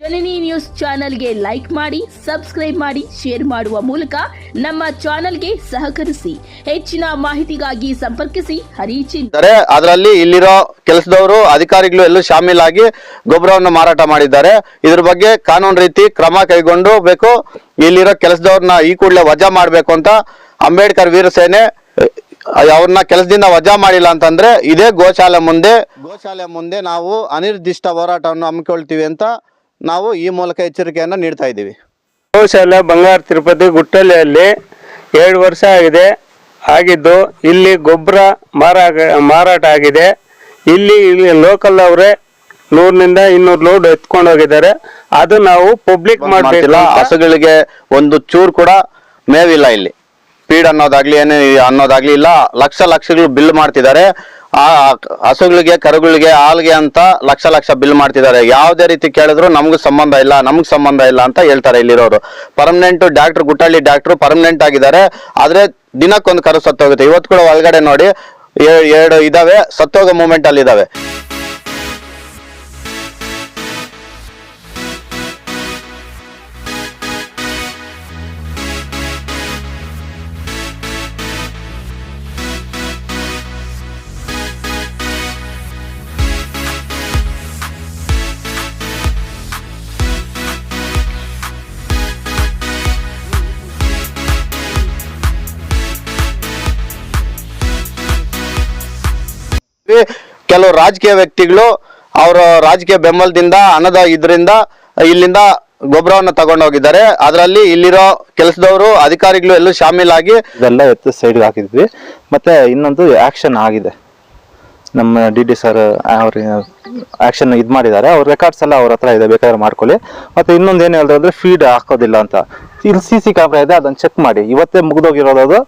ಜನನಿ news ಚಾನೆಲ್ಗೆ like ಮಾಡಿ, subscribe ಮಾಡಿ, ಶೇರ್ ಮಾಡುವ ಮೂಲಕ ನಮ್ಮ ಚಾನೆಲ್ಗೆ ಸಹಕರಿಸಿ. ಹೆಚ್ಚಿನ ಮಾಹಿತಿಗಾಗಿ ಸಂಪರ್ಕಿಸಿ. ಹರಿಚಿದ್ದಾರೆ ಅದರಲ್ಲಿ ಇಲ್ಲಿರೋ ಕೆಲಸದವರು, ಅಧಿಕಾರಿಗಳು ಎಲ್ಲೂ ಶಾಮೀಲಾಗಿ ಗೊಬ್ಬರವನ್ನು ಮಾರಾಟ ಮಾಡಿದ್ದಾರೆ. ಇದ್ರ ಬಗ್ಗೆ ಕಾನೂನು ರೀತಿ ಕ್ರಮ ಕೈಗೊಂಡು ಬೇಕು. ಇಲ್ಲಿರೋ ಕೆಲಸದವ್ರನ್ನ ಈ ಕೂಡಲೇ ವಜಾ ಮಾಡಬೇಕು ಅಂತ ಅಂಬೇಡ್ಕರ್ ವೀರಸೇನೆ ಸೇನೆ ಅವ್ರನ್ನ ಕೆಲಸದಿಂದ ವಜಾ ಮಾಡಿಲ್ಲ ಅಂತಂದ್ರೆ ಇದೇ ಗೋಶಾಲೆ ಮುಂದೆ ಗೋಶಾಲೆ ಮುಂದೆ ನಾವು ಅನಿರ್ದಿಷ್ಟ ಹೋರಾಟವನ್ನು ಹಮ್ಮಿಕೊಳ್ತೀವಿ ಅಂತ ನಾವು ಈ ಮೂಲಕ ಎಚ್ಚರಿಕೆಯನ್ನು ನೀಡ್ತಾ ಇದ್ದೀವಿ. ಗೋಶಾಲೆ ಬಂಗಾರ ತಿರುಪತಿ ಗುಟ್ಟಲೆಯಲ್ಲಿ ಎರಡು ವರ್ಷ ಆಗಿದೆ. ಆಗಿದ್ದು ಇಲ್ಲಿ ಗೊಬ್ಬರ ಮಾರಾಟ ಮಾರಾಟ ಆಗಿದೆ. ಇಲ್ಲಿ ಇಲ್ಲಿ ಲೋಕಲ್ ಅವರೇ ನೂರಿನಿಂದ ಇನ್ನೂರು ಲೋಡ್ ಎತ್ಕೊಂಡು ಹೋಗಿದ್ದಾರೆ. ಅದು ನಾವು ಪಬ್ಲಿಕ್ ಮಾಡ್ತಿಲ್ಲ ಹಸುಗಳಿಗೆ ಒಂದು ಚೂರು ಕೂಡ ಮೇವಿಲ್ಲ ಇಲ್ಲಿ. ಫೀಡ್ ಅನ್ನೋದಾಗ್ಲಿ ಏನು ಅನ್ನೋದಾಗ್ಲಿ ಇಲ್ಲ ಲಕ್ಷ ಲಕ್ಷಗಳು ಬಿಲ್ ಮಾಡ್ತಿದ್ದಾರೆ. ಆ ಹಸುಗಳಿಗೆ, ಕರುಗಳಿಗೆ, ಹಾಲ್ಗೆ ಅಂತ ಲಕ್ಷ ಲಕ್ಷ ಬಿಲ್ ಮಾಡ್ತಿದ್ದಾರೆ. ಯಾವುದೇ ರೀತಿ ಕೇಳಿದ್ರು ನಮ್ಗೆ ಸಂಬಂಧ ಇಲ್ಲ, ನಮ್ಗೆ ಸಂಬಂಧ ಇಲ್ಲ ಅಂತ ಹೇಳ್ತಾರೆ ಇಲ್ಲಿರೋರು. Permanent doctor Guttahalli doctor permanent ಆಗಿದ್ದಾರೆ. ಆದ್ರೆ ದಿನಕ್ಕೊಂದು ಕರು ಸತ್ತೋಗುತ್ತೆ. ಇವತ್ತು ಕೂಡ ಒಳಗಡೆ ನೋಡಿ ಎರಡು ಇದಾವೆ, ಸತ್ತೋಗೋ ಮೂಮೆಂಟ್ ಅಲ್ಲಿ ಇದಾವೆ. ಕೆಲವು ರಾಜಕೀಯ ವ್ಯಕ್ತಿಗಳು ಅವರ ರಾಜಕೀಯ ಬೆಂಬಲದಿಂದ, ಹಣದ ಇದರಿಂದ, ಇಲ್ಲಿಂದ ಗೊಬ್ಬರವನ್ನು ತಗೊಂಡೋಗಿದ್ದಾರೆ. ಅದರಲ್ಲಿ ಇಲ್ಲಿರೋ ಕೆಲಸದವರು, ಅಧಿಕಾರಿಗಳು ಎಲ್ಲೂ ಶಾಮೀಲಾಗಿ ಇದೆಲ್ಲ ಎತ್ತು ಸೈಡ್ಗೆ ಹಾಕಿದ್ವಿ. ಮತ್ತೆ ಇನ್ನೊಂದು ಆಕ್ಷನ್ ಆಗಿದೆ. ನಮ್ಮ ಡಿ ಡಿ ಸರ್ ಅವ್ರ ಆಕ್ಷನ್ ಇದು ಮಾಡಿದ್ದಾರೆ. ಅವ್ರ ರೆಕಾರ್ಡ್ಸ್ ಎಲ್ಲ ಅವ್ರ ಹತ್ರ ಇದೆ, ಬೇಕಾದ್ರೆ ಮಾಡ್ಕೊಳ್ಳಿ. ಮತ್ತೆ ಇನ್ನೊಂದು ಏನು ಹೇಳಿದ್ರು ಅಂದ್ರೆ ಫೀಡ್ ಹಾಕೋದಿಲ್ಲ ಅಂತ. ಇಲ್ಲಿ ಸಿ ಸಿ ಕ್ಯಾಮ್ರಾ ಇದೆ, ಅದನ್ನ ಚೆಕ್ ಮಾಡಿ. ಇವತ್ತೇ ಮುಗಿದೋಗಿರೋದು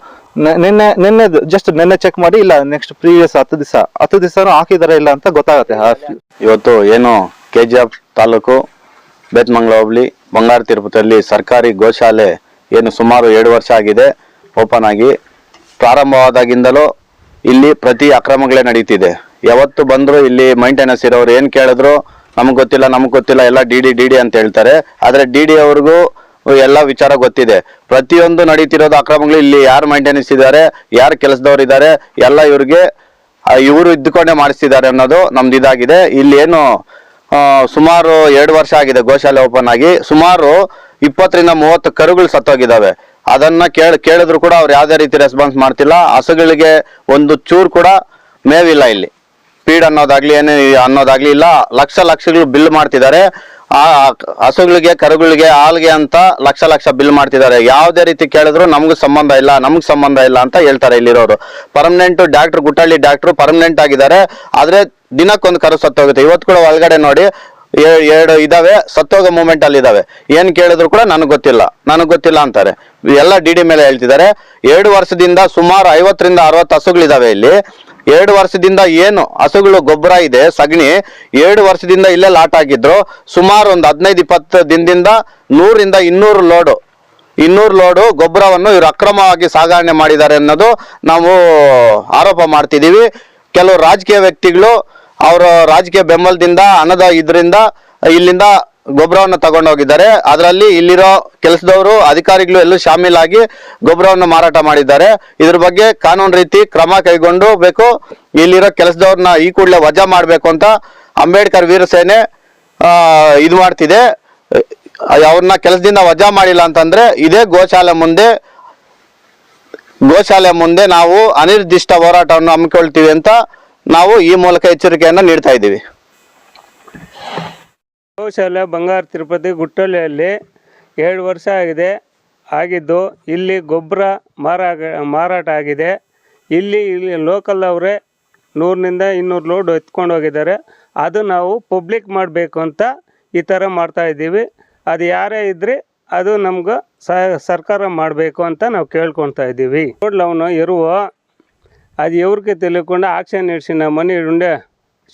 ನಿನ್ನೆ ನಿನ್ನೆ ಜಸ್ಟ್ ನಿನ್ನೆ ಚೆಕ್ ಮಾಡಿ, ಇಲ್ಲ ನೆಕ್ಸ್ಟ್ ಪ್ರೀವಿಯಸ್ ಹತ್ತು ದಿವಸ, ಹತ್ತು ದಿವಸನೂ ಹಾಕಿದಾರೆ ಇಲ್ಲ ಅಂತ ಗೊತ್ತಾಗುತ್ತೆ ಇವತ್ತು ಏನು K G F taluk, Bethamangala ಹೋಬಳಿ, ಬಂಗಾರ ತಿರುಪತಿಯಲ್ಲಿ ಸರ್ಕಾರಿ ಗೋಶಾಲೆ ಏನು ಸುಮಾರು ಎರಡು ವರ್ಷ ಆಗಿದೆ, ಓಪನ್ ಆಗಿ. ಪ್ರಾರಂಭವಾದಾಗಿಂದಲೂ ಇಲ್ಲಿ ಪ್ರತಿ ಅಕ್ರಮಗಳೇ ನಡೀತಿದೆ. ಯಾವತ್ತು ಬಂದ್ರು ಇಲ್ಲಿ ಮೈಂಟೆನೆನ್ಸ್ ಇರೋರು ಏನು ಕೇಳಿದ್ರು, ನಮಗೆ ಗೊತ್ತಿಲ್ಲ, ನಮ್ಗೆ ಗೊತ್ತಿಲ್ಲ, ಎಲ್ಲ ಡಿ ಡಿ ಡಿ ಡಿ ಅಂತ ಹೇಳ್ತಾರೆ. ಆದ್ರೆ ಡಿ ಡಿ ಅವ್ರಿಗೂ ಎಲ್ಲ ವಿಚಾರ ಗೊತ್ತಿದೆ. ಪ್ರತಿಯೊಂದು ನಡೀತಿರೋದು ಅಕ್ರಮಗಳು ಇಲ್ಲಿ ಯಾರು ಮೈಂಟೆನೆನ್ಸ್ ಇದ್ದಾರೆ, ಯಾರು ಕೆಲಸದವ್ರು ಇದ್ದಾರೆ, ಎಲ್ಲ ಇವ್ರಿಗೆ ಇವರು ಇದ್ದುಕೊಂಡೇ ಮಾಡಿಸ್ತಿದ್ದಾರೆ ಅನ್ನೋದು ನಮ್ದು ಇದಾಗಿದೆ. ಇಲ್ಲಿ ಏನು ಸುಮಾರು ಎರಡು ವರ್ಷ ಆಗಿದೆ ಗೋಶಾಲೆ ಓಪನ್ ಆಗಿ. ಸುಮಾರು ಇಪ್ಪತ್ತರಿಂದ ಮೂವತ್ತು ಕರುಗಳು ಸತ್ತೋಗಿದ್ದಾವೆ. ಅದನ್ನ ಕೇಳ, ಕೇಳಿದ್ರು ಕೂಡ ಅವ್ರು ಯಾವುದೇ ರೀತಿ ರೆಸ್ಪಾನ್ಸ್ ಮಾಡ್ತಿಲ್ಲ. ಹಸುಗಳಿಗೆ ಒಂದು ಚೂರು ಕೂಡ ಮೇವಿಲ್ಲ ಇಲ್ಲಿ. ಫೀಡ್ ಅನ್ನೋದಾಗ್ಲಿ, ಏನೇ ಅನ್ನೋದಾಗ್ಲಿ ಇಲ್ಲ. ಲಕ್ಷ ಲಕ್ಷಗಳು ಬಿಲ್ ಮಾಡ್ತಿದ್ದಾರೆ. ಆ ಹಸುಗಳಿಗೆ, ಕರುಗಳಿಗೆ, ಹಾಲ್ಗೆ ಅಂತ ಲಕ್ಷ ಲಕ್ಷ ಬಿಲ್ ಮಾಡ್ತಿದ್ದಾರೆ. ಯಾವುದೇ ರೀತಿ ಕೇಳಿದ್ರು ನಮ್ಗೆ ಸಂಬಂಧ ಇಲ್ಲ, ನಮ್ಗ್ ಸಂಬಂಧ ಇಲ್ಲ ಅಂತ ಹೇಳ್ತಾರೆ ಇಲ್ಲಿರೋರು. Permanent doctor Guttahalli doctor permanent ಆಗಿದ್ದಾರೆ. ಆದ್ರೆ ದಿನಕ್ಕೊಂದು ಕರು ಸತ್ತೋಗುತ್ತೆ. ಇವತ್ತು ಕೂಡ ಒಳಗಡೆ ನೋಡಿ ಎರಡು ಇದಾವೆ, ಸತ್ತೋಗೋ ಮೂಮೆಂಟ್ ಅಲ್ಲಿ ಇದಾವೆ. ಏನ್ ಕೇಳಿದ್ರು ಕೂಡ ನನಗೆ ಗೊತ್ತಿಲ್ಲ. ನನಗೆ ಗೊತ್ತಿಲ್ಲ ಅಂತಾರೆ. ಎಲ್ಲ ಡಿ ಡಿ ಮೇಲೆ ಹೇಳ್ತಿದ್ದಾರೆ. ಎರಡು ವರ್ಷದಿಂದ ಸುಮಾರು ಐವತ್ತರಿಂದ ಅರವತ್ತು ಹಸುಗಳಿದಾವೆ ಇಲ್ಲಿ. ಎರಡು ವರ್ಷದಿಂದ ಏನು ಹಸುಗಳು ಗೊಬ್ಬರ ಇದೆ, ಸಗಣಿ ಎರಡು ವರ್ಷದಿಂದ ಇಲ್ಲೇ ಲಾಟ್ ಆಗಿದ್ರು. ಸುಮಾರು ಒಂದು ಹದಿನೈದು, ಇಪ್ಪತ್ತು ದಿನದಿಂದ ನೂರಿಂದ ಇನ್ನೂರು ಲೋಡು ಇನ್ನೂರು ಲೋಡು ಗೊಬ್ಬರವನ್ನು ಇವರು ಅಕ್ರಮವಾಗಿ ಸಾಗಣೆ ಮಾಡಿದ್ದಾರೆ ಅನ್ನೋದು ನಾವು ಆರೋಪ ಮಾಡ್ತಿದ್ದೀವಿ. ಕೆಲವು ರಾಜಕೀಯ ವ್ಯಕ್ತಿಗಳು ಅವರ ರಾಜಕೀಯ ಬೆಂಬಲದಿಂದ, ಹಣದ ಇದರಿಂದ ಇಲ್ಲಿಂದ ಗೊಬ್ಬರವನ್ನು ತಗೊಂಡೋಗಿದ್ದಾರೆ ಅದರಲ್ಲಿ ಇಲ್ಲಿರೋ ಕೆಲಸದವರು, ಅಧಿಕಾರಿಗಳು ಎಲ್ಲೂ ಶಾಮೀಲಾಗಿ ಗೊಬ್ಬರವನ್ನು ಮಾರಾಟ ಮಾಡಿದ್ದಾರೆ. ಇದ್ರ ಬಗ್ಗೆ ಕಾನೂನು ರೀತಿ ಕ್ರಮ ಕೈಗೊಂಡು ಬೇಕು. ಇಲ್ಲಿರೋ ಕೆಲಸದವ್ರನ್ನ ಈ ಕೂಡಲೇ ವಜಾ ಮಾಡಬೇಕು ಅಂತ ಅಂಬೇಡ್ಕರ್ ವೀರಸೇನೆ ಇದು ಮಾಡ್ತಿದೆ. ಅವ್ರನ್ನ ಕೆಲಸದಿಂದ ವಜಾ ಮಾಡಿಲ್ಲ ಅಂತಂದ್ರೆ ಇದೇ ಗೋಶಾಲೆ ಮುಂದೆ ಗೋಶಾಲೆ ಮುಂದೆ ನಾವು ಅನಿರ್ದಿಷ್ಟ ಹೋರಾಟವನ್ನು ಹಮ್ಮಿಕೊಳ್ತೀವಿ ಅಂತ ನಾವು ಈ ಮೂಲಕ ಎಚ್ಚರಿಕೆಯನ್ನು ನೀಡ್ತಾ ಇದ್ದೀವಿ. ಗೋಶಾಲೆ ಬಂಗಾರ ತಿರುಪತಿ ಗುಟ್ಟೊಲೆಯಲ್ಲಿ ಎರಡು ವರ್ಷ ಆಗಿದೆ. ಆಗಿದ್ದು ಇಲ್ಲಿ ಗೊಬ್ಬರ ಮಾರಾಗ, ಮಾರಾಟ ಆಗಿದೆ. ಇಲ್ಲಿ ಇಲ್ಲಿ ಲೋಕಲ್ ಅವರೇ ನೂರನಿಂದ ಇನ್ನೂರು ಲೋಡ್ ಎತ್ಕೊಂಡು ಹೋಗಿದ್ದಾರೆ. ಅದು ನಾವು ಪಬ್ಲಿಕ್ ಮಾಡಬೇಕು ಅಂತ ಈ ಥರ ಮಾಡ್ತಾ ಇದ್ದೀವಿ. ಅದು ಯಾರೇ ಇದ್ರೆ ಅದು ನಮ್ಗೆ ಸರ್ಕಾರ ಮಾಡಬೇಕು ಅಂತ ನಾವು ಕೇಳ್ಕೊತಾ ಇದ್ದೀವಿ. ನೋಡ್ಲ ಅವನು ಇರುವ ಅದು ಎವ್ರಿಗೆ ತಿಳ್ಕೊಂಡು ಆಕ್ಷನ್ ಇಡ್ಸಿ ನಮ್ಮ ಮನೆ ಉಂಡೆ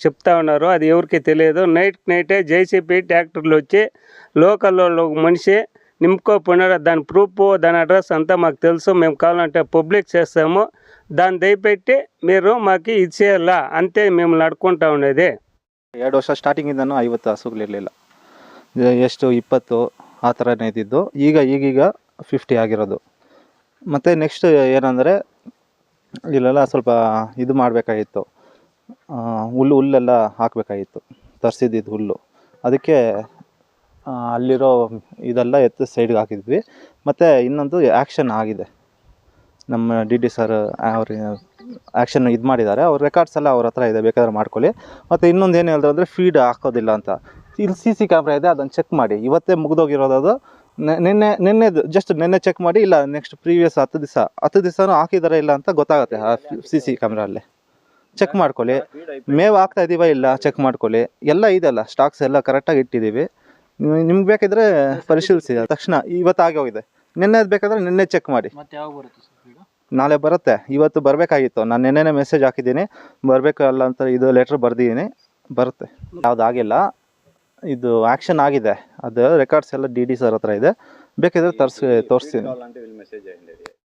చెప్తా ఉన్నారు అది ఎవరికి తెలియదు నైట్ నైటే జేసీపీ ట్రాక్టర్లు వచ్చి లోకల్ వాళ్ళు ఒక మనిషి నింపుకోపోయినారు దాని ప్రూఫ్ దాని అడ్రస్ అంతా మాకు తెలుసు మేము కావాలంటే పబ్లిక్ చేస్తాము దాన్ని దయపెట్టి మీరు మాకు ఇచ్చేయాలా అంతే మేము నడుకుంటా ఉండేది ಎರಡು ವರ್ಷ ಸ್ಟಾರ್ಟಿಂಗಿಂದನೂ ಐವತ್ತು ಹಸುಗಳಿರಲಿಲ್ಲ ಎ- ಎಷ್ಟು ಇಪ್ಪತ್ತು ಆ ಥರನೇ ಇದ್ದಿದ್ದು ಈಗ ಈಗೀಗ ಫಿಫ್ಟಿ ಆಗಿರೋದು ಮತ್ತು ನೆಕ್ಸ್ಟ್ ಏನಂದರೆ ಇಲ್ಲೆಲ್ಲ ಸ್ವಲ್ಪ ಇದು ಮಾಡಬೇಕಾಗಿತ್ತು ಹುಲ್ಲು ಹುಲ್ಲೆಲ್ಲ ಹಾಕಬೇಕಾಗಿತ್ತು. ತರಿಸಿದ್ದಿದ್ದು ಹುಲ್ಲು. ಅದಕ್ಕೆ ಅಲ್ಲಿರೋ ಇದೆಲ್ಲ ಎತ್ತು ಸೈಡ್ಗೆ ಹಾಕಿದ್ವಿ. ಮತ್ತು ಇನ್ನೊಂದು ಆ್ಯಕ್ಷನ್ ಆಗಿದೆ. ನಮ್ಮ ಡಿ ಡಿ ಸರ್ ಅವ್ರ ಆ್ಯಕ್ಷನ್ ಇದು ಮಾಡಿದ್ದಾರೆ. ಅವ್ರ ರೆಕಾರ್ಡ್ಸ್ ಎಲ್ಲ ಅವ್ರ ಹತ್ರ ಇದೆ, ಬೇಕಾದ್ರೆ ಮಾಡ್ಕೊಳ್ಳಿ. ಮತ್ತು ಇನ್ನೊಂದು ಏನು ಹೇಳಿದ್ರು ಅಂದರೆ ಫೀಡ್ ಹಾಕೋದಿಲ್ಲ ಅಂತ. ಇಲ್ಲಿ ಸಿ ಸಿ ಕ್ಯಾಮ್ರಾ ಇದೆ, ಅದನ್ನು ಚೆಕ್ ಮಾಡಿ. ಇವತ್ತೇ ಮುಗಿದೋಗಿರೋದು ಅದು. ನಿನ್ನೆ ನಿನ್ನೆದು ಜಸ್ಟ್ ನಿನ್ನೆ ಚೆಕ್ ಮಾಡಿ, ಇಲ್ಲ ನೆಕ್ಸ್ಟ್ ಪ್ರೀವಿಯಸ್ ಹತ್ತು ದಿವಸ, ಹತ್ತು ದಿವಸನೂ ಹಾಕಿದ್ದಾರೆ ಇಲ್ಲ ಅಂತ ಗೊತ್ತಾಗುತ್ತೆ ಆ ಸಿ ಸಿ ಕ್ಯಾಮ್ರಲ್ಲಿ ಚೆಕ್ ಮಾಡ್ಕೊಳ್ಳಿ. ಮೇವು ಆಗ್ತಾ ಇದೀವ ಇಲ್ಲ? ಚೆಕ್ ಮಾಡ್ಕೊಳ್ಳಿ. ಎಲ್ಲ ಇದೆಲ್ಲ ಸ್ಟಾಕ್ಸ್ ಎಲ್ಲ ಕರೆಕ್ಟಾಗಿ ಇಟ್ಟಿದ್ದೀವಿ. ನಿಮ್- ನಿಮ್ಗೆ ಬೇಕಿದ್ರೆ ಪರಿಶೀಲಿಸಿ. ತಕ್ಷಣ ಇವತ್ತು ಆಗಿ ಹೋಗಿದೆ. ನಿನ್ನೆ ಬೇಕಾದ್ರೆ ನಿನ್ನೆ ಚೆಕ್ ಮಾಡಿ. ನಾಳೆ ಬರುತ್ತೆ. ಇವತ್ತು ಬರಬೇಕಾಗಿತ್ತು. ನಾನು ನೆನ್ನೆನೇ ಮೆಸೇಜ್ ಹಾಕಿದ್ದೀನಿ. ಬರಬೇಕಲ್ಲ ಅಂತ ಇದು ಲೆಟ್ರ್ ಬರ್ದಿದ್ದೀನಿ. ಬರುತ್ತೆ. ಯಾವುದಾಗಿಲ್ಲ ಇದು ಆ್ಯಕ್ಷನ್ ಆಗಿದೆ. ಅದು ರೆಕಾರ್ಡ್ಸ್ ಎಲ್ಲ ಡಿ ಡಿ ಸರ್ ಹತ್ರ ಇದೆ. ಬೇಕಿದ್ರೆ ತರ್ಸಿ ತೋರಿಸ್ತೀನಿ.